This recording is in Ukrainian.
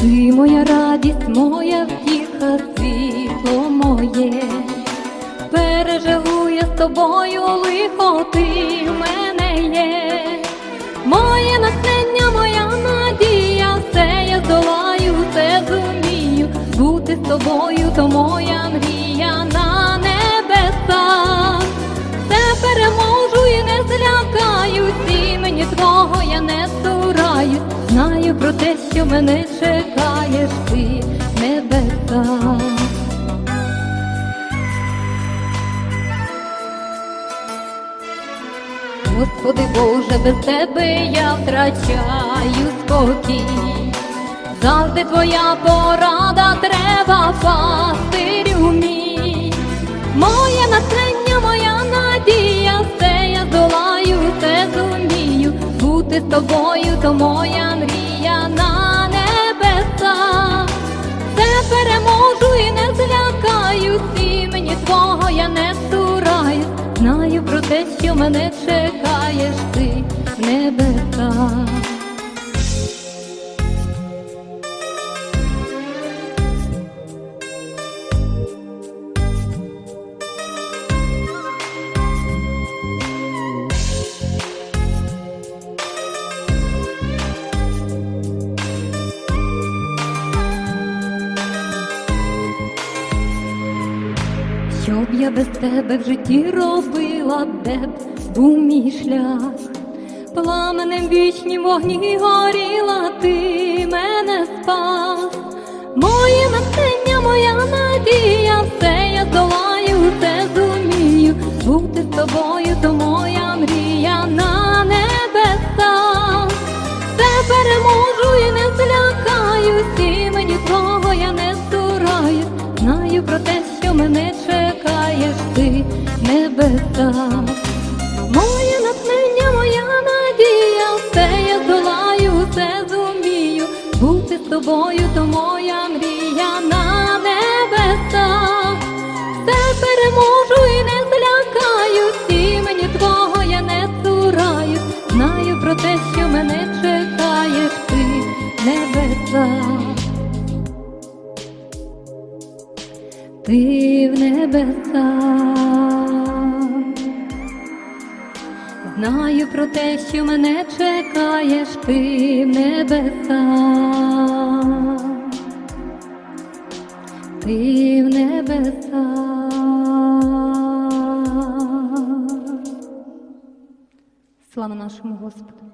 Ти моя радість, моя втіха, світло моє. Переживу я з тобою лихо, ти в мене є. Моє натхнення, моя надія, все я здолаю, все зумію. Бути з тобою, то моя мрія на небесах. Все переможу і не злякаюсь, і мені твого я не цураюсь. Знаю про те, що мене чекаєш ти в небесах. Господи Боже, без тебе я втрачаю спокій. Завжди твоя порада треба пастирю мій. Моє натхнення, моя надія, все я здолаю, все зумію. Бути з тобою, то моя мрія злякаюсь, і твого я не цураюсь. Знаю про те, що мене чекаєш ти в. Б я без тебе в житті робила, де б був мій шлях, пламенем вічнім вогні горіла, ти мене спас, моє натхнення, моя надія, все я здолаю, все зумію, бути з тобою, то моя мрія на небесах, все переможу і не злякаюсь, і мені твого я не цураюсь, знаю про те, що мене в. Моє натхнення, моя надія, все я здолаю, все зумію. Бути з тобою, то моя мрія на небесах. Все переможу і не злякаюсь, і мені твого я не цураюсь. Знаю про те, що мене чекаєш ти в небесах. Ти в небесах. Знаю про те, що мене чекаєш ти в небесах. Ти в небесах. Слава нашому Господу.